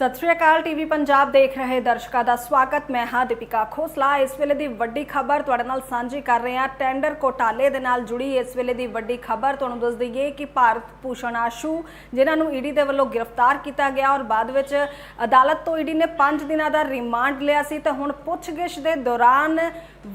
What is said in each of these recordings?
ਸਤਿ ਸ਼੍ਰੀ ਅਕਾਲ ਟੀਵੀ ਪੰਜਾਬ ਦੇਖ ਰਹੇ ਦਰਸ਼ਕਾਂ ਦਾ ਸਵਾਗਤ। ਮੈਂ ਹਾਂ ਦੀਪਿਕਾ ਖੋਸਲਾ। ਇਸ ਵੇਲੇ ਦੀ ਵੱਡੀ ਖਬਰ ਤੁਹਾਡੇ ਨਾਲ ਸਾਂਝੀ ਕਰ ਰਹੇ ਹਾਂ। ਟੈਂਡਰ ਘੋਟਾਲੇ ਦੇ ਨਾਲ ਜੁੜੀ ਇਸ ਵੇਲੇ ਦੀ ਵੱਡੀ ਖਬਰ ਤੁਹਾਨੂੰ ਦੱਸ ਦਈਏ ਕਿ ਭਾਰਤ ਭੂਸ਼ਣ ਆਸ਼ੂ, ਜਿਨ੍ਹਾਂ ਨੂੰ ਈਡੀ ਦੇ ਵੱਲੋਂ ਗ੍ਰਿਫਤਾਰ ਕੀਤਾ ਗਿਆ ਔਰ ਬਾਅਦ ਵਿੱਚ ਅਦਾਲਤ ਤੋਂ ਈਡੀ ਨੇ 5 ਦਿਨਾਂ ਦਾ ਰਿਮਾਂਡ ਲਿਆ ਸੀ, ਤਾਂ ਹੁਣ ਪੁੱਛਗਿੱਛ ਦੇ ਦੌਰਾਨ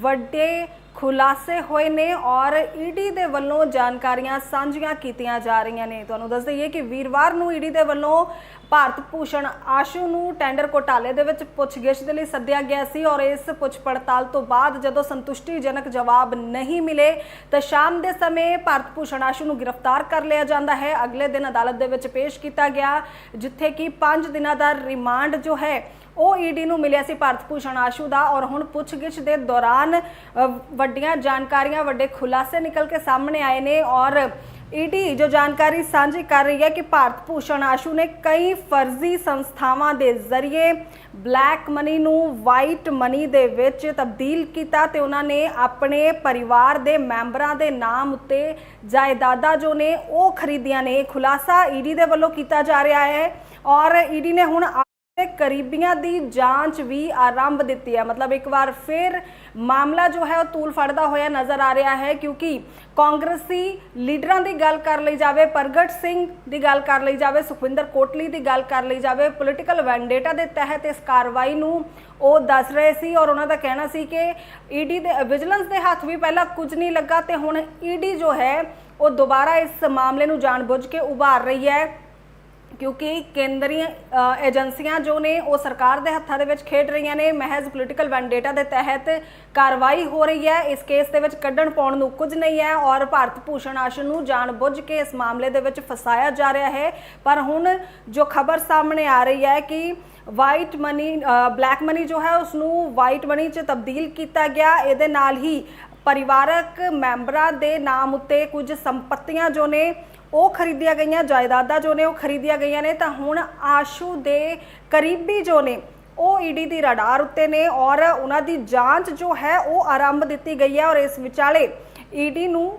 ਵੱਡੇ ਖੁਲਾਸੇ ਹੋਏ ਨੇ ਔਰ ਈਡੀ ਦੇ ਵੱਲੋਂ ਜਾਣਕਾਰੀਆਂ ਸਾਂਝੀਆਂ ਕੀਤੀਆਂ ਜਾ ਰਹੀਆਂ ਨੇ। ਤੁਹਾਨੂੰ ਦੱਸ ਦਈਏ ਕਿ ਵੀਰਵਾਰ ਨੂੰ ਈਡੀ ਦੇ ਵੱਲੋਂ ਭਾਰਤ ਭੂਸ਼ਣ ਆਸ਼ੂ ਨੂੰ ਟੈਂਡਰ ਘੋਟਾਲੇ ਦੇ ਵਿੱਚ ਪੁੱਛਗਿੱਛ ਦੇ ਲਈ ਸੱਦਿਆ ਗਿਆ ਸੀ ਔਰ ਇਸ ਪੁੱਛ ਪੜਤਾਲ ਤੋਂ ਬਾਅਦ ਜਦੋਂ ਸੰਤੁਸ਼ਟੀਜਨਕ ਜਵਾਬ ਨਹੀਂ ਮਿਲੇ, ਤਾਂ ਸ਼ਾਮ ਦੇ ਸਮੇਂ ਭਾਰਤ ਭੂਸ਼ਣ ਆਸ਼ੂ ਨੂੰ ਗ੍ਰਿਫਤਾਰ ਕਰ ਲਿਆ ਜਾਂਦਾ ਹੈ। ਅਗਲੇ ਦਿਨ ਅਦਾਲਤ ਦੇ ਵਿੱਚ ਪੇਸ਼ ਕੀਤਾ ਗਿਆ, ਜਿੱਥੇ ਕਿ 5 ਦਿਨਾਂ ਦਾ ਰਿਮਾਂਡ ਜੋ ਹੈ ਉਹ ਈਡੀ ਨੂੰ ਮਿਲਿਆ ਸੀ ਭਾਰਤ ਭੂਸ਼ਣ ਆਸ਼ੂ ਦਾ ਔਰ ਹੁਣ ਪੁੱਛਗਿੱਛ ਦੇ ਦੌਰਾਨ ਵੱਡੀਆਂ ਜਾਣਕਾਰੀਆਂ, ਵੱਡੇ ਖੁਲਾਸੇ ਨਿਕਲ ਕੇ ਸਾਹਮਣੇ ਆਏ ਨੇ ਔਰ ਈਡੀ ਜੋ ਜਾਣਕਾਰੀ ਸਾਂਝੀ ਕਰ ਰਹੀ ਹੈ ਕਿ ਭਾਰਤ ਭੂਸ਼ਣ ਆਸ਼ੂ ਨੇ ਕਈ ਫਰਜ਼ੀ ਸੰਸਥਾਵਾਂ ਦੇ ਜ਼ਰੀਏ ਬਲੈਕ ਮਨੀ ਨੂੰ ਵਾਈਟ ਮਨੀ ਦੇ ਵਿੱਚ ਤਬਦੀਲ ਕੀਤਾ ਤੇ ਉਹਨਾਂ ਨੇ ਆਪਣੇ ਪਰਿਵਾਰ ਦੇ ਮੈਂਬਰਾਂ ਦੇ ਨਾਮ ਉੱਤੇ ਜਾਇਦਾਦਾਂ ਜੋ ਨੇ ਉਹ ਖਰੀਦੀਆਂ ਨੇ। ਖੁਲਾਸਾ ਈਡੀ ਦੇ ਵੱਲੋਂ ਕੀਤਾ ਜਾ ਰਿਹਾ ਹੈ ਔਰ ਈਡੀ ਨੇ ਹੁਣ ਤੇ ਕਰੀਬੀਆਂ ਦੀ ਜਾਂਚ ਵੀ ਆਰੰਭ ਦਿੱਤੀ ਹੈ। ਮਤਲਬ ਇੱਕ ਵਾਰ ਫਿਰ ਮਾਮਲਾ ਜੋ ਹੈ ਉਹ ਤੂਲ ਫੜਦਾ ਹੋਇਆ ਨਜ਼ਰ ਆ ਰਿਹਾ ਹੈ ਕਿਉਂਕਿ ਕਾਂਗਰਸੀ ਲੀਡਰਾਂ ਦੀ ਗੱਲ ਕਰ ਲਈ ਜਾਵੇ, ਪ੍ਰਗਟ ਸਿੰਘ ਦੀ ਗੱਲ ਕਰ ਲਈ ਜਾਵੇ, ਸੁਖਵਿੰਦਰ ਕੋਟਲੀ ਦੀ ਗੱਲ ਕਰ ਲਈ ਜਾਵੇ ਪੋਲੀਟੀਕਲ ਵੈਂਡੇਟਾ ਦੇ ਤਹਿਤ ਇਸ ਕਾਰਵਾਈ ਨੂੰ ਉਹ ਦੱਸ ਰਹੇ ਸੀ ਔਰ ਉਹਨਾਂ ਦਾ ਕਹਿਣਾ ਸੀ ਕਿ ਈਡੀ ਦੇ ਵਿਜੀਲੈਂਸ ਦੇ ਹੱਥ ਵੀ ਪਹਿਲਾਂ ਕੁਝ ਨਹੀਂ ਲੱਗਾ ਤੇ ਹੁਣ ਈਡੀ ਜੋ ਹੈ, ਉਹ ਦੁਬਾਰਾ ਇਸ ਮਾਮਲੇ ਨੂੰ ਜਾਣਬੁੱਝ ਕੇ ਉਭਾਰ ਰਹੀ ਹੈ। ਕਿਉਂਕਿ ਕੇਂਦਰੀ ਏਜੰਸੀਆਂ ਜੋ ਨੇ, ਉਹ ਸਰਕਾਰ ਦੇ ਹੱਥਾਂ ਦੇ ਵਿੱਚ ਖੇਡ ਰਹੀਆਂ ਨੇ। ਮਹਿਜ਼ ਪੋਲੀਟੀਕਲ ਵੈਂਡੇਟਾ ਦੇ ਤਹਿਤ ਕਾਰਵਾਈ ਹੋ ਰਹੀ ਹੈ। ਇਸ ਕੇਸ ਦੇ ਵਿੱਚ ਕੱਢਣ ਪਾਉਣ ਨੂੰ ਕੁਝ ਨਹੀਂ ਹੈ ਔਰ ਭਾਰਤ ਭੂਸ਼ਣ ਆਸ਼ੂ ਨੂੰ ਜਾਣਬੁੱਝ ਕੇ ਇਸ ਮਾਮਲੇ ਦੇ ਵਿੱਚ ਫਸਾਇਆ ਜਾ ਰਿਹਾ ਹੈ। ਪਰ ਹੁਣ ਜੋ ਖਬਰ ਸਾਹਮਣੇ ਆ ਰਹੀ ਹੈ ਕਿ ਵਾਈਟ ਮਨੀ ਬਲੈਕ ਮਨੀ ਜੋ ਹੈ ਉਸ ਨੂੰ ਵਾਈਟ ਮਨੀ 'ਚ ਤਬਦੀਲ ਕੀਤਾ ਗਿਆ। ਇਹਦੇ ਨਾਲ ਹੀ ਪਰਿਵਾਰਕ ਮੈਂਬਰਾਂ ਦੇ ਨਾਮ ਉੱਤੇ ਕੁਝ ਸੰਪਤੀਆਂ ਜੋ ਨੇ ਉਹ ਖਰੀਦੀਆਂ ਗਈਆਂ, ਜਾਇਦਾਦਾਂ ਜੋ ਨੇ ਉਹ ਖਰੀਦੀਆਂ ਗਈਆਂ ਨੇ, ਤਾਂ ਹੁਣ ਆਸ਼ੂ ਦੇ ਕਰੀਬੀ ਜੋ ਨੇ, ਉਹ ਈਡੀ ਦੀ ਰਡਾਰ ਉੱਤੇ ਨੇ ਔਰ ਉਹਨਾਂ ਦੀ ਜਾਂਚ ਜੋ ਹੈ ਉਹ ਆਰੰਭ ਦਿੱਤੀ ਗਈ ਹੈ ਔਰ ਇਸ ਵਿਚਾਲੇ ਈਡੀ ਨੂੰ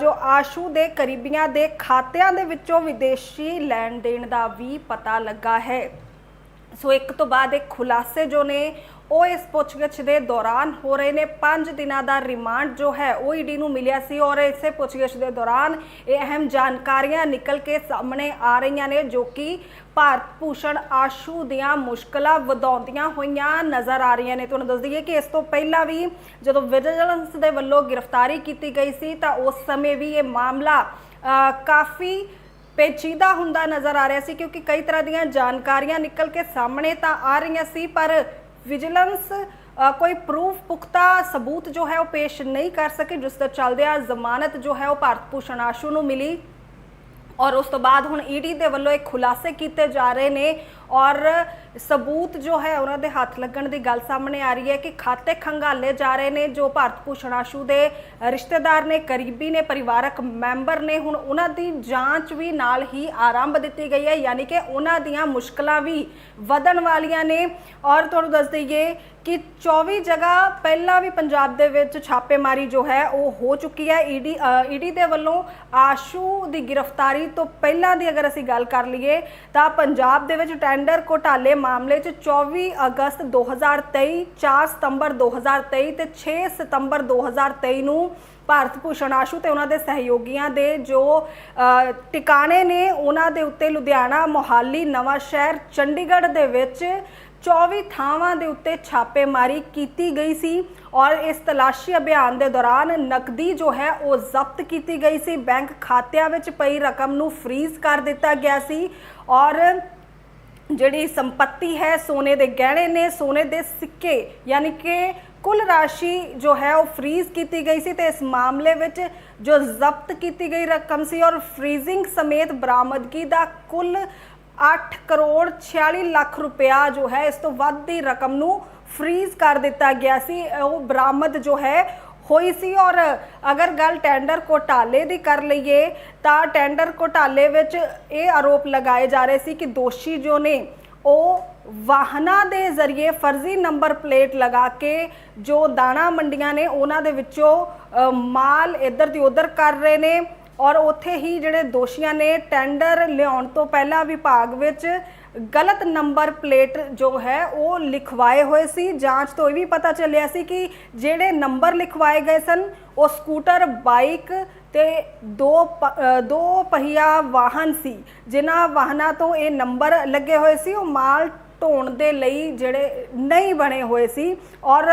ਜੋ ਆਸ਼ੂ ਦੇ ਕਰੀਬੀਆਂ ਦੇ ਖਾਤਿਆਂ ਦੇ ਵਿੱਚੋਂ ਵਿਦੇਸ਼ੀ ਲੈਣ ਦੇਣ ਦਾ ਵੀ ਪਤਾ ਲੱਗਾ ਹੈ। ਸੋ ਇੱਕ ਤੋਂ ਬਾਅਦ ਇੱਕ ਖੁਲਾਸੇ ਜੋ ਨੇ ਉਹ ਇਸ ਪੁੱਛਗਿੱਛ ਦੇ ਦੌਰਾਨ ਹੋ ਰਹੇ ਨੇ 5 ਦਿਨਾਂ ਦਾ ਰਿਮਾਂਡ ਜੋ ਹੈ ਉਹ ਈਡੀ ਨੂੰ ਮਿਲਿਆ ਸੀ ਔਰ ਇਸੇ ਪੁੱਛਗਿੱਛ ਦੇ ਦੌਰਾਨ ਇਹ ਅਹਿਮ ਜਾਣਕਾਰੀਆਂ ਨਿਕਲ ਕੇ ਸਾਹਮਣੇ ਆ ਰਹੀਆਂ ਨੇ ਜੋ ਕਿ ਭਾਰਤ ਭੂਸ਼ਣ ਆਸ਼ੂ ਦੀਆਂ ਮੁਸ਼ਕਲਾਂ ਵਧਾਉਂਦੀਆਂ ਹੋਈਆਂ ਨਜ਼ਰ ਆ ਰਹੀਆਂ ਨੇ। ਤੁਹਾਨੂੰ ਦੱਸ ਦਈਏ ਕਿ ਇਸ ਤੋਂ ਪਹਿਲਾਂ ਵੀ ਜਦੋਂ ਵਿਜੀਲੈਂਸ ਦੇ ਵੱਲੋਂ ਗ੍ਰਿਫਤਾਰੀ ਕੀਤੀ ਗਈ ਸੀ ਤਾਂ ਉਸ ਸਮੇਂ ਵੀ ਇਹ ਮਾਮਲਾ ਕਾਫੀ ਪੇਚੀਦਾ ਹੁੰਦਾ ਨਜ਼ਰ ਆ ਰਿਹਾ ਸੀ ਕਿਉਂਕਿ ਕਈ ਤਰ੍ਹਾਂ ਦੀਆਂ ਜਾਣਕਾਰੀਆਂ ਨਿਕਲ ਕੇ ਸਾਹਮਣੇ ਤਾਂ ਆ ਰਹੀਆਂ ਸੀ ਪਰ ਵਿਜੀਲੈਂਸ ਕੋਈ ਪ੍ਰੂਫ ਪੁਖਤਾ ਸਬੂਤ ਜੋ ਹੈ ਉਹ ਪੇਸ਼ ਨਹੀਂ ਕਰ ਸਕੇ, ਜਿਸ ਦੇ ਚੱਲਦਿਆਂ ਜ਼ਮਾਨਤ ਜੋ ਹੈ ਉਹ ਭਾਰਤ ਭੂਸ਼ਣ ਆਸ਼ੂ ਨੂੰ ਮਿਲੀ। ਔਰ ਉਸ ਤੋਂ ਬਾਅਦ ਹੁਣ ਈਡੀ ਦੇ ਵੱਲੋਂ ਇਹ ਖੁਲਾਸੇ ਕੀਤੇ ਜਾ ਰਹੇ ਨੇ ਔਰ ਸਬੂਤ ਜੋ ਹੈ ਉਹਨਾਂ ਦੇ ਹੱਥ ਲੱਗਣ ਦੀ ਗੱਲ ਸਾਹਮਣੇ ਆ ਰਹੀ ਹੈ ਕਿ ਖਾਤੇ ਖੰਗਾਲੇ ਜਾ ਰਹੇ ਨੇ, ਜੋ ਭਾਰਤ ਭੂਸ਼ਣ ਆਸ਼ੂ ਦੇ ਰਿਸ਼ਤੇਦਾਰ ਨੇ, ਕਰੀਬੀ ਨੇ, ਪਰਿਵਾਰਕ ਮੈਂਬਰ ਨੇ, ਹੁਣ ਉਹਨਾਂ ਦੀ ਜਾਂਚ ਵੀ ਨਾਲ ਹੀ ਆਰੰਭ ਦਿੱਤੀ ਗਈ ਹੈ, ਯਾਨੀ ਕਿ ਉਹਨਾਂ ਦੀਆਂ ਮੁਸ਼ਕਲਾਂ ਵੀ ਵਧਣ ਵਾਲੀਆਂ ਨੇ। ਔਰ ਤੁਹਾਨੂੰ ਦੱਸ ਦਈਏ ਕਿ 24 ਜਗ੍ਹਾ ਪਹਿਲਾਂ ਵੀ ਪੰਜਾਬ ਦੇ ਵਿੱਚ ਛਾਪੇਮਾਰੀ ਜੋ ਹੈ ਉਹ ਹੋ ਚੁੱਕੀ ਹੈ। ਈਡੀ ਈਡੀ ਦੇ ਵੱਲੋਂ ਆਸ਼ੂ ਦੀ ਗ੍ਰਿਫਤਾਰੀ ਤੋਂ ਪਹਿਲਾਂ ਦੀ ਅਗਰ ਅਸੀਂ ਗੱਲ ਕਰ ਲਈਏ ਤਾਂ ਪੰਜਾਬ ਦੇ ਵਿੱਚ ਟੈਂਡਰ ਘੋਟਾਲੇ ਮਾਮਲੇ 'ਚ 24 ਅਗਸਤ 2023 4 ਸਤੰਬਰ 2023 ਤੇ 6 ਸਤੰਬਰ 2023 ਨੂੰ ਭਾਰਤ ਭੂਸ਼ਣ ਆਸ਼ੂ ਤੇ ਉਹਨਾਂ ਦੇ ਸਹਿਯੋਗੀਆਂ ਦੇ ਜੋ ਟਿਕਾਣੇ ਨੇ ਉਹਨਾਂ ਦੇ ਉੱਤੇ ਲੁਧਿਆਣਾ, ਮੋਹਾਲੀ ਨਵਾਂ ਸ਼ਹਿਰ ਚੰਡੀਗੜ੍ਹ ਦੇ ਵਿੱਚ 24 ਥਾਵਾਂ ਦੇ ਉੱਤੇ ਛਾਪੇਮਾਰੀ ਕੀਤੀ ਗਈ ਸੀ ਔਰ ਇਸ ਤਲਾਸ਼ੀ ਅਭਿਆਨ ਦੇ ਦੌਰਾਨ ਨਕਦੀ ਜੋ ਹੈ ਉਹ ਜ਼ਬਤ ਕੀਤੀ ਗਈ ਸੀ। ਬੈਂਕ ਖਾਤਿਆਂ ਵਿੱਚ ਪਈ ਰਕਮ ਨੂੰ ਫ੍ਰੀਜ਼ ਕਰ ਦਿੱਤਾ ਗਿਆ ਸੀ ਔਰ ਜਿਹੜੀ ਸੰਪਤੀ ਹੈ ਸੋਨੇ ਦੇ ਗਹਿਣੇ ਨੇ ਸੋਨੇ ਦੇ ਸਿੱਕੇ ਯਾਨੀ ਕਿ ਕੁੱਲ ਰਾਸ਼ੀ ਜੋ ਹੈ ਉਹ ਫ੍ਰੀਜ਼ ਕੀਤੀ ਗਈ ਸੀ ਤੇ ਇਸ ਮਾਮਲੇ ਵਿੱਚ ਜੋ ਜ਼ਬਤ ਕੀਤੀ ਗਈ ਰਕਮ ਸੀ ਔਰ ਫ੍ਰੀਜ਼ਿੰਗ ਸਮੇਤ ਬਰਾਮਦਗੀ ਦਾ ਕੁੱਲ 8 ਕਰੋੜ 46 ਲੱਖ ਰੁਪਇਆ ਜੋ ਹੈ, ਇਸ ਤੋਂ ਵੱਧ ਦੀ ਰਕਮ ਨੂੰ ਫ੍ਰੀਜ਼ ਕਰ ਦਿੱਤਾ ਗਿਆ ਸੀ। ਉਹ ਬਰਾਮਦ ਜੋ ਹੈ, ਹੋਈ ਸੀ ਔਰ ਅਗਰ ਗੱਲ ਟੈਂਡਰ ਘੋਟਾਲੇ ਦੀ ਕਰ ਲਈਏ, ਤਾਂ ਟੈਂਡਰ ਘੋਟਾਲੇ ਵਿੱਚ ਇਹ ਆਰੋਪ ਲਗਾਏ ਜਾ ਰਹੇ ਸੀ ਕਿ ਦੋਸ਼ੀ ਜੋ ਨੇ, ਉਹ ਵਾਹਨਾਂ ਦੇ ਜ਼ਰੀਏ ਫਰਜ਼ੀ ਨੰਬਰ ਪਲੇਟ ਲਗਾ ਕੇ ਜੋ ਦਾਣਾ ਮੰਡੀਆਂ ਨੇ, ਉਹਨਾਂ ਦੇ ਵਿੱਚੋਂ ਮਾਲ ਇੱਧਰ ਦੀ ਉੱਧਰ ਕਰ ਰਹੇ ਨੇ। ਔਰ ਉੱਥੇ ਹੀ ਜਿਹੜੇ ਦੋਸ਼ੀਆਂ ਨੇ ਟੈਂਡਰ ਲਿਆਉਣ ਤੋਂ ਪਹਿਲਾਂ ਵਿਭਾਗ ਵਿੱਚ ਗਲਤ ਨੰਬਰ ਪਲੇਟ ਜੋ ਹੈ ਉਹ ਲਿਖਵਾਏ ਹੋਏ ਸੀ। ਜਾਂਚ ਤੋਂ ਇਹ ਵੀ ਪਤਾ ਚੱਲਿਆ ਸੀ ਕਿ ਜਿਹੜੇ ਨੰਬਰ ਲਿਖਵਾਏ ਗਏ ਸਨ, ਉਹ ਸਕੂਟਰ, ਬਾਈਕ ਤੇ ਦੋ ਪ- ਦੋ ਪਹੀਆ ਵਾਹਨ ਸੀ। ਜਿਨ੍ਹਾਂ ਵਾਹਨਾਂ ਤੋਂ ਇਹ ਨੰਬਰ ਲੱਗੇ ਹੋਏ ਸੀ। ਉਹ ਮਾਲ ਢੋਣ ਦੇ ਲਈ ਜਿਹੜੇ ਨਹੀਂ ਬਣੇ ਹੋਏ ਸੀ। ਔਰ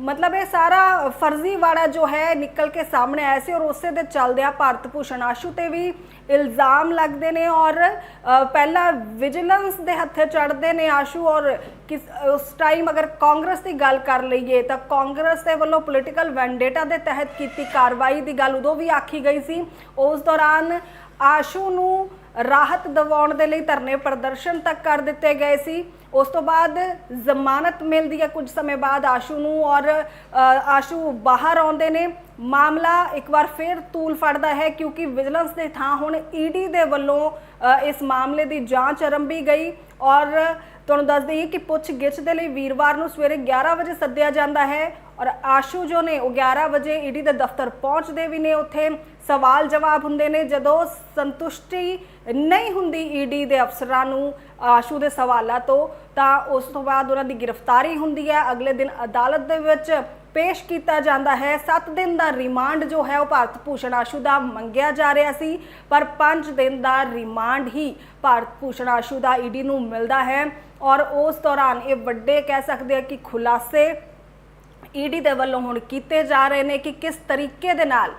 ਮਤਲਬ ਇਹ ਸਾਰਾ ਫਰਜ਼ੀਵਾੜਾ ਜੋ ਹੈ ਨਿਕਲ ਕੇ ਸਾਹਮਣੇ ਆਇਆ ਸੀ ਔਰ ਉਸੇ ਦੇ ਚੱਲਦਿਆਂ ਭਾਰਤ ਭੂਸ਼ਣ ਆਸ਼ੂ ਤੇ ਵੀ ਇਲਜ਼ਾਮ ਲੱਗਦੇ ਨੇ ਔਰ ਪਹਿਲਾਂ ਵਿਜੀਲੈਂਸ ਦੇ ਹੱਥੇ ਚੜਦੇ ਨੇ ਆਸ਼ੂ ਔਰ ਕਿਸ, ਉਸ ਟਾਈਮ ਅਗਰ ਕਾਂਗਰਸ ਦੀ ਗੱਲ ਕਰ ਲਈਏ ਤਾਂ ਕਾਂਗਰਸ ਦੇ ਵੱਲੋਂ ਪੋਲੀਟੀਕਲ ਵੈਂਡੇਟਾ ਦੇ ਤਹਿਤ ਕੀਤੀ ਕਾਰਵਾਈ ਦੀ ਗੱਲ ਉਦੋਂ ਵੀ ਆਖੀ ਗਈ ਸੀ। ਉਸ ਦੌਰਾਨ ਆਸ਼ੂ ਨੂੰ ਰਾਹਤ ਦਿਵਾਉਣ ਦੇ ਲਈ ਧਰਨੇ ਪ੍ਰਦਰਸ਼ਨ ਤੱਕ ਕਰ ਦਿੱਤੇ ਗਏ ਸੀ। ਉਸ ਤੋਂ ਬਾਅਦ ਜ਼ਮਾਨਤ ਮਿਲਦੀ ਹੈ ਕੁਝ ਸਮੇਂ ਬਾਅਦ ਆਸ਼ੂ ਨੂੰ ਔਰ ਆਸ਼ੂ ਬਾਹਰ ਆਉਂਦੇ ਨੇ। ਮਾਮਲਾ ਇੱਕ ਵਾਰ ਫਿਰ ਤੂਲ ਫੜਦਾ ਹੈ ਕਿਉਂਕਿ ਵਿਜੀਲੈਂਸ ਦੇ ਥਾਂ ਹੁਣ ਈਡੀ ਦੇ ਵੱਲੋਂ ਇਸ ਮਾਮਲੇ ਦੀ ਜਾਂਚ ਆਰੰਭੀ ਗਈ। ਔਰ ਤੁਹਾਨੂੰ ਦੱਸ ਦਈਏ ਕਿ ਪੁੱਛ ਗਿੱਛ ਦੇ ਲਈ ਵੀਰਵਾਰ ਨੂੰ ਸਵੇਰੇ 11 ਵਜੇ ਸੱਦਿਆ ਜਾਂਦਾ ਹੈ। ਔਰ ਆਸ਼ੂ ਜੋ ਨੇ, ਉਹ 11 ਵਜੇ ਈਡੀ ਦੇ ਦਫ਼ਤਰ ਪਹੁੰਚਦੇ ਵੀ ਨੇ ਉੱਥੇ। ਸਵਾਲ ਜਵਾਬ ਹੁੰਦੇ ਨੇ, ਜਦੋਂ ਸੰਤੁਸ਼ਟੀ ਨਹੀਂ ਹੁੰਦੀ ਈਡੀ ਦੇ ਅਫਸਰਾਂ ਨੂੰ ਆਸ਼ੂ ਦੇ ਸਵਾਲਾਂ ਤੋਂ, ਤਾਂ ਉਸ ਤੋਂ ਬਾਅਦ ਉਹਨਾਂ ਦੀ ਗ੍ਰਿਫਤਾਰੀ ਹੁੰਦੀ ਹੈ। ਅਗਲੇ ਦਿਨ ਅਦਾਲਤ ਦੇ ਵਿੱਚ ਪੇਸ਼ ਕੀਤਾ ਜਾਂਦਾ ਹੈ। 7 ਦਿਨ ਦਾ ਰਿਮਾਂਡ ਜੋ ਹੈ, ਉਹ ਭਾਰਤ ਭੂਸ਼ਣ ਆਸ਼ੂ ਦਾ ਮੰਗਿਆ ਜਾ ਰਿਹਾ ਸੀ, ਪਰ 5 ਦਿਨ ਦਾ ਰਿਮਾਂਡ ਹੀ ਭਾਰਤ ਭੂਸ਼ਣ ਆਸ਼ੂ ਦਾ ਈਡੀ ਨੂੰ ਮਿਲਦਾ ਹੈ। ਔਰ ਉਸ ਦੌਰਾਨ ਇਹ ਵੱਡੇ ਕਹਿ ਸਕਦੇ ਆ ਕਿ ਖੁਲਾਸੇ ਈਡੀ ਦੇ ਵੱਲੋਂ ਹੁਣ ਕੀਤੇ ਜਾ ਰਹੇ ਨੇ ਕਿ ਕਿਸ ਤਰੀਕੇ ਦੇ ਨਾਲ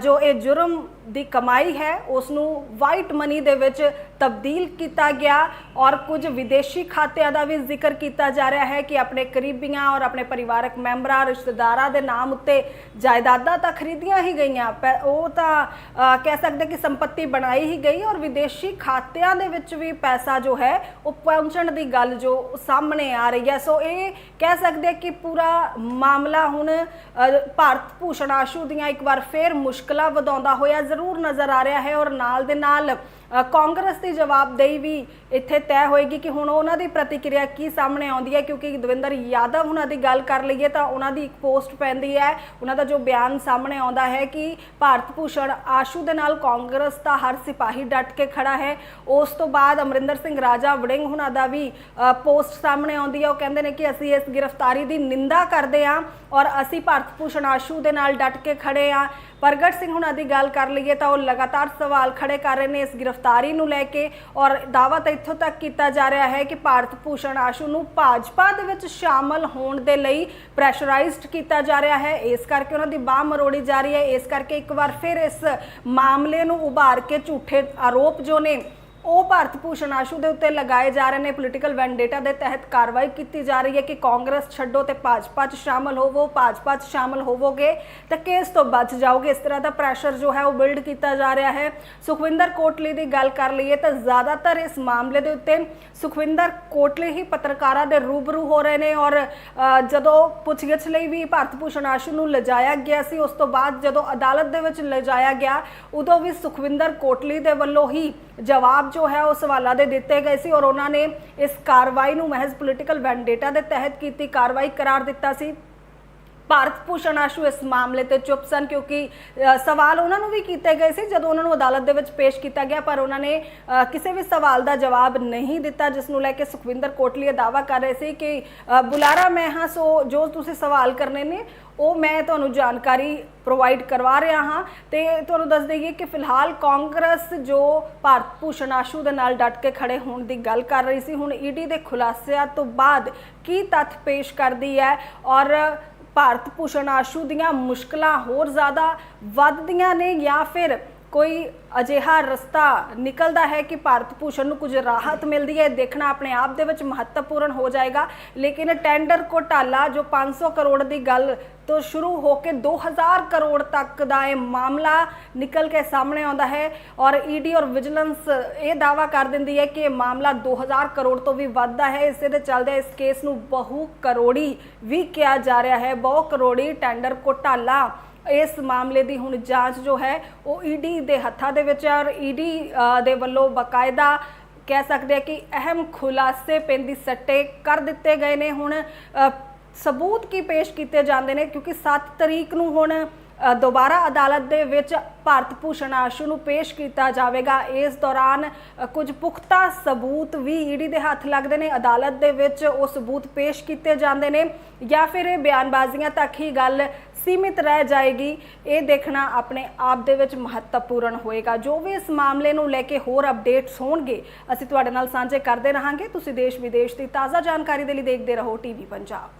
ਜੋ ਇਹ ਜੁਰਮ ਦੀ ਕਮਾਈ ਹੈ ਉਸ ਨੂੰ ਵਾਈਟ ਮਨੀ ਦੇ ਵਿੱਚ ਤਬਦੀਲ ਕੀਤਾ ਗਿਆ ਔਰ ਕੁਝ ਵਿਦੇਸ਼ੀ ਖਾਤਿਆਂ ਦਾ ਵੀ ਜ਼ਿਕਰ ਕੀਤਾ ਜਾ ਰਿਹਾ ਹੈ ਕਿ ਆਪਣੇ ਕਰੀਬੀਆਂ ਔਰ ਆਪਣੇ ਪਰਿਵਾਰਕ ਮੈਂਬਰਾਂ, ਰਿਸ਼ਤੇਦਾਰਾਂ ਦੇ ਨਾਮ ਉੱਤੇ ਜਾਇਦਾਦਾਂ ਤਾਂ ਖਰੀਦੀਆਂ ਹੀ ਗਈਆਂ ਪੈ- ਉਹ ਤਾਂ ਕਹਿ ਸਕਦੇ ਕਿ ਸੰਪਤੀ ਬਣਾਈ ਹੀ ਗਈ ਔਰ ਵਿਦੇਸ਼ੀ ਖਾਤਿਆਂ ਦੇ ਵਿੱਚ ਵੀ ਪੈਸਾ ਜੋ ਹੈ, ਉਹ ਪਹੁੰਚਣ ਦੀ ਗੱਲ ਜੋ ਸਾਹਮਣੇ ਆ ਰਹੀ ਹੈ। ਸੋ ਇਹ ਕਹਿ ਸਕਦੇ ਕਿ ਪੂਰਾ ਮਾਮਲਾ ਹੁਣ ਭਾਰਤ ਭੂਸ਼ਣ ਆਸ਼ੂ ਦੀਆਂ ਇੱਕ ਵਾਰ ਫੇਰ ਮੁਸ਼ਕਲਾਂ ਵਧਾਉਂਦਾ ਹੋਇਆ ਜ਼ਰੂਰ ਨਜ਼ਰ ਆ ਰਿਹਾ ਹੈ ਔਰ ਨਾਲ ਦੇ ਨਾਲ ਕਾਂਗਰਸ ਦੀ ਜਵਾਬਦੇਹੀ ਵੀ ਇੱਥੇ ਤੈਅ ਹੋਏਗੀ ਕਿ ਹੁਣ ਉਹਨਾਂ ਦੀ ਪ੍ਰਤੀਕਿਰਿਆ ਕੀ ਸਾਹਮਣੇ ਆਉਂਦੀ ਹੈ, ਕਿਉਂਕਿ ਦਵਿੰਦਰ ਯਾਦਵ ਉਹਨਾਂ ਦੀ ਗੱਲ ਕਰ ਲਈਏ ਤਾਂ ਉਹਨਾਂ ਦੀ ਇੱਕ ਪੋਸਟ ਪੈਂਦੀ ਹੈ। ਉਹਨਾਂ ਦਾ ਜੋ ਬਿਆਨ ਸਾਹਮਣੇ ਆਉਂਦਾ ਹੈ ਕਿ ਭਾਰਤ ਭੂਸ਼ਣ ਆਸ਼ੂ ਦੇ ਨਾਲ ਕਾਂਗਰਸ ਦਾ ਹਰ ਸਿਪਾਹੀ ਡਟ ਕੇ ਖੜਾ ਹੈ। ਉਸ ਤੋਂ ਬਾਅਦ ਅਮਰਿੰਦਰ ਸਿੰਘ ਰਾਜਾ ਵੜਿੰਗ ਉਹਨਾਂ ਦਾ ਵੀ ਪੋਸਟ ਸਾਹਮਣੇ ਆਉਂਦੀ ਹੈ। ਉਹ ਕਹਿੰਦੇ ਨੇ ਕਿ ਅਸੀਂ ਇਸ ਗ੍ਰਿਫਤਾਰੀ ਦੀ ਨਿੰਦਾ ਕਰਦੇ ਹਾਂ ਔਰ ਅਸੀਂ ਭਾਰਤ ਭੂਸ਼ਣ ਆਸ਼ੂ ਦੇ ਨਾਲ ਡਟ ਕੇ ਖੜੇ ਹਾਂ। ਪ੍ਰਗਟ ਸਿੰਘ ਹੁਣਾਂ ਦੀ ਗੱਲ ਕਰ ਲਈਏ ਤਾਂ ਉਹ ਲਗਾਤਾਰ ਸਵਾਲ ਖੜੇ ਕਰ ਰਹੇ ਨੇ ਇਸ ਗ੍ਰਿਫਤਾਰੀ ਨੂੰ ਲੈ ਕੇ ਔਰ ਦਾਅਵਾ ਤਾਂ ਇੱਥੋਂ ਤੱਕ ਕੀਤਾ ਜਾ ਰਿਹਾ ਹੈ ਕਿ ਭਾਰਤ ਭੂਸ਼ਣ ਆਸ਼ੂ ਨੂੰ ਭਾਜਪਾ ਦੇ ਵਿੱਚ ਸ਼ਾਮਲ ਹੋਣ ਦੇ ਲਈ ਪ੍ਰੈਸ਼ਰਾਈਜ਼ਡ ਕੀਤਾ ਜਾ ਰਿਹਾ ਹੈ। ਇਸ ਕਰਕੇ ਉਹਨਾਂ ਦੀ ਬਾਹ ਮਰੋੜੀ ਜਾ ਰਹੀ ਹੈ। ਇਸ ਕਰਕੇ ਇੱਕ ਵਾਰ ਫਿਰ ਇਸ ਮਾਮਲੇ ਨੂੰ ਉਭਾਰ ਕੇ ਝੂਠੇ ਆਰੋਪ ਜੋ ਨੇ ਉਹ ਭਾਰਤ ਭੂਸ਼ਣ ਆਸ਼ੂ ਦੇ ਉੱਤੇ ਲਗਾਏ ਜਾ ਰਹੇ ਨੇ ਪੋਲੀਟੀਕਲ ਵੈਂਡੇਟਾ ਦੇ ਤਹਿਤ ਕਾਰਵਾਈ ਕੀਤੀ ਜਾ ਰਹੀ ਹੈ ਕਿ ਕਾਂਗਰਸ ਛੱਡੋ ਤੇ ਭਾਜਪਾ 'ਚ ਸ਼ਾਮਲ ਹੋਵੋ, ਭਾਜਪਾ 'ਚ ਸ਼ਾਮਲ ਹੋਵੋਗੇ ਤਾਂ ਕੇਸ ਤੋਂ ਬਚ ਜਾਓਗੇ। ਇਸ ਤਰ੍ਹਾਂ ਦਾ ਪ੍ਰੈਸ਼ਰ ਜੋ ਹੈ ਉਹ ਬਿਲਡ ਕੀਤਾ ਜਾ ਰਿਹਾ ਹੈ। ਸੁਖਵਿੰਦਰ ਕੋਟਲੀ ਦੀ ਗੱਲ ਕਰ ਲਈਏ ਤਾਂ ਜ਼ਿਆਦਾਤਰ ਇਸ ਮਾਮਲੇ ਦੇ ਉੱਤੇ ਸੁਖਵਿੰਦਰ ਕੋਟਲੀ ਹੀ ਪੱਤਰਕਾਰਾਂ ਦੇ ਰੂਬਰੂ ਹੋ ਰਹੇ ਨੇ ਔਰ ਜਦੋਂ ਪੁੱਛਗਿੱਛ ਲਈ ਵੀ ਭਾਰਤ ਭੂਸ਼ਣ ਆਸ਼ੂ ਨੂੰ ਲਿਜਾਇਆ ਗਿਆ ਸੀ, ਉਸ ਤੋਂ ਬਾਅਦ ਜਦੋਂ ਅਦਾਲਤ ਦੇ ਵਿੱਚ ਲਿਜਾਇਆ ਗਿਆ, ਉਦੋਂ ਵੀ ਸੁਖਵਿੰਦਰ ਕੋਟਲੀ ਦੇ ਵੱਲੋਂ ਹੀ ਜਵਾਬ ਜੋ ਹੈ ਉਹ ਸਵਾਲਾਂ ਦੇ ਦਿੱਤੇ ਗਏ ਸੀ ਔਰ ਉਹਨਾਂ ਨੇ ਇਸ ਕਾਰਵਾਈ ਨੂੰ ਮਹਿਜ਼ ਪੋਲੀਟੀਕਲ ਵੈਂਡੇਟਾ ਦੇ ਤਹਿਤ ਕੀਤੀ, ਕਾਰਵਾਈ ਕਰਾਰ ਦਿੱਤਾ ਸੀ। ਭਾਰਤ ਭੂਸ਼ਣ ਆਸ਼ੂ ਇਸ ਮਾਮਲੇ ਤੇ ਚੁੱਪ ਸਨ ਕਿਉਂਕਿ ਸਵਾਲ ਉਹਨਾਂ ਨੂੰ ਵੀ ਕੀਤੇ ਗਏ ਸੀ ਜਦੋਂ ਉਹਨਾਂ ਨੂੰ ਅਦਾਲਤ ਦੇ ਵਿੱਚ ਪੇਸ਼ ਕੀਤਾ ਗਿਆ, ਪਰ ਉਹਨਾਂ ਨੇ ਕਿਸੇ ਵੀ ਸਵਾਲ ਦਾ ਜਵਾਬ ਨਹੀਂ ਦਿੱਤਾ, ਜਿਸ ਨੂੰ ਲੈ ਕੇ ਸੁਖਵਿੰਦਰ ਕੋਟਲੀ ਇਹ ਦਾਅਵਾ ਕਰ ਰਹੇ ਸੀ ਕਿ ਬੁਲਾਰਾ ਮੈਂ ਹਾਂ, ਸੋ ਜੋ ਤੁਸੀਂ ਸਵਾਲ ਕਰਨੇ ਨੇ, ਉਹ ਮੈਂ ਤੁਹਾਨੂੰ ਜਾਣਕਾਰੀ ਪ੍ਰੋਵਾਈਡ ਕਰਵਾ ਰਿਹਾ ਹਾਂ ਤੇ ਤੁਹਾਨੂੰ ਦੱਸ ਦਈਏ ਕਿ ਫਿਲਹਾਲ ਕਾਂਗਰਸ ਜੋ ਭਾਰਤ ਭੂਸ਼ਣ ਆਸ਼ੂ ਦੇ ਨਾਲ ਡਟ ਕੇ ਖੜੇ ਹੋਣ ਦੀ ਗੱਲ ਕਰ ਰਹੀ ਸੀ, ਹੁਣ ਈਡੀ ਦੇ ਖੁਲਾਸਿਆਂ ਤੋਂ ਬਾਅਦ ਕੀ ਤੱਥ ਪੇਸ਼ ਕਰਦੀ ਹੈ ਔਰ ਭਾਰਤ ਭੂਸ਼ਣ ਆਸ਼ੂ ਦੀਆਂ ਮੁਸ਼ਕਲਾਂ ਹੋਰ ਜ਼ਿਆਦਾ ਵੱਧਦੀਆਂ ਨੇ ਜਾਂ ਫਿਰ ਕੋਈ ਅਜਿਹਾ ਰਸਤਾ ਨਿਕਲਦਾ ਹੈ ਕਿ ਭਾਰਤ ਭੂਸ਼ਣ ਨੂੰ ਕੁਝ ਰਾਹਤ ਮਿਲਦੀ ਹੈ ਦੇਖਣਾ ਆਪਣੇ ਆਪ ਦੇ ਵਿੱਚ ਮਹੱਤਵਪੂਰਨ ਹੋ ਜਾਏਗਾ। ਲੇਕਿਨ ਟੈਂਡਰ ਘੋਟਾਲਾ, ਜੋ 500 ਕਰੋੜ ਦੀ ਗੱਲ ਤੋਂ ਸ਼ੁਰੂ ਹੋ ਕੇ 2000 ਕਰੋੜ ਤੱਕ ਦਾ ਇਹ ਮਾਮਲਾ ਨਿਕਲ ਕੇ ਸਾਹਮਣੇ ਆਉਂਦਾ ਹੈ ਔਰ ਈਡੀ ਔਰ ਵਿਜੀਲੈਂਸ ਇਹ ਦਾਵਾ ਕਰ ਦਿੰਦੀ ਹੈ ਕਿ ਇਹ ਮਾਮਲਾ 2000 ਕਰੋੜ ਤੋਂ ਵੀ ਵੱਧਦਾ ਹੈ। ਇਸੇ ਦੇ ਚੱਲਦੇ ਇਸ ਕੇਸ ਨੂੰ ਬਹੁ ਕਰੋੜੀ ਵੀ ਕਿਹਾ ਜਾ ਰਿਹਾ ਹੈ। ਬਹੁ ਕਰੋੜੀ ਟੈਂਡਰ ਘੋਟਾਲਾ ਇਸ ਮਾਮਲੇ ਦੀ ਹੁਣ ਜਾਂਚ ਜੋ ਹੈ ਉਹ ਈਡੀ ਦੇ ਹੱਥਾਂ ਦੇ ਵਿੱਚ ਹੈ ਔਰ ਈਡੀ ਦੇ ਵੱਲੋਂ ਬਕਾਇਦਾ ਕਹਿ ਸਕਦੇ ਆ ਕਿ ਅਹਿਮ ਖੁਲਾਸੇ ਪੈਂਦੀ ਸੱਟੇ ਕਰ ਦਿੱਤੇ ਗਏ ਨੇ। ਹੁਣ ਸਬੂਤ ਕੀ ਪੇਸ਼ ਕੀਤੇ ਜਾਂਦੇ ਨੇ? ਕਿਉਂਕਿ 7 ਤਰੀਕ ਨੂੰ ਹੁਣ ਦੁਬਾਰਾ ਅਦਾਲਤ ਦੇ ਵਿੱਚ ਭਾਰਤ ਭੂਸ਼ਣ ਆਸ਼ੂ ਨੂੰ ਪੇਸ਼ ਕੀਤਾ ਜਾਵੇਗਾ। ਇਸ ਦੌਰਾਨ ਕੁਝ ਪੁਖਤਾ ਸਬੂਤ ਵੀ ਈਡੀ ਦੇ ਹੱਥ ਲੱਗਦੇ ਨੇ। ਅਦਾਲਤ ਦੇ ਵਿੱਚ ਉਹ ਸਬੂਤ ਪੇਸ਼ ਕੀਤੇ ਜਾਂਦੇ ਨੇ ਜਾਂ ਫਿਰ ਇਹ ਬਿਆਨਬਾਜ਼ੀਆਂ ਤੱਕ ਹੀ ਗੱਲ ਸੀਮਿਤ ਰਹਿ ਜਾਏਗੀ। ਇਹ ਦੇਖਣਾ ਆਪਣੇ ਆਪ ਦੇ ਵਿੱਚ ਮਹੱਤਵਪੂਰਨ ਹੋਏਗਾ। ਜੋ ਵੀ ਇਸ ਮਾਮਲੇ ਨੂੰ ਲੈ ਕੇ ਹੋਰ ਅਪਡੇਟਸ ਹੋਣਗੇ, ਅਸੀਂ ਤੁਹਾਡੇ ਨਾਲ ਸਾਂਝੇ ਕਰਦੇ ਰਹਾਂਗੇ। ਤੁਸੀਂ ਦੇਸ਼ ਵਿਦੇਸ਼ ਦੀ ਤਾਜ਼ਾ ਜਾਣਕਾਰੀ ਦੇ ਲਈ ਦੇਖਦੇ ਰਹੋ ਟੀਵੀ ਪੰਜਾਬ।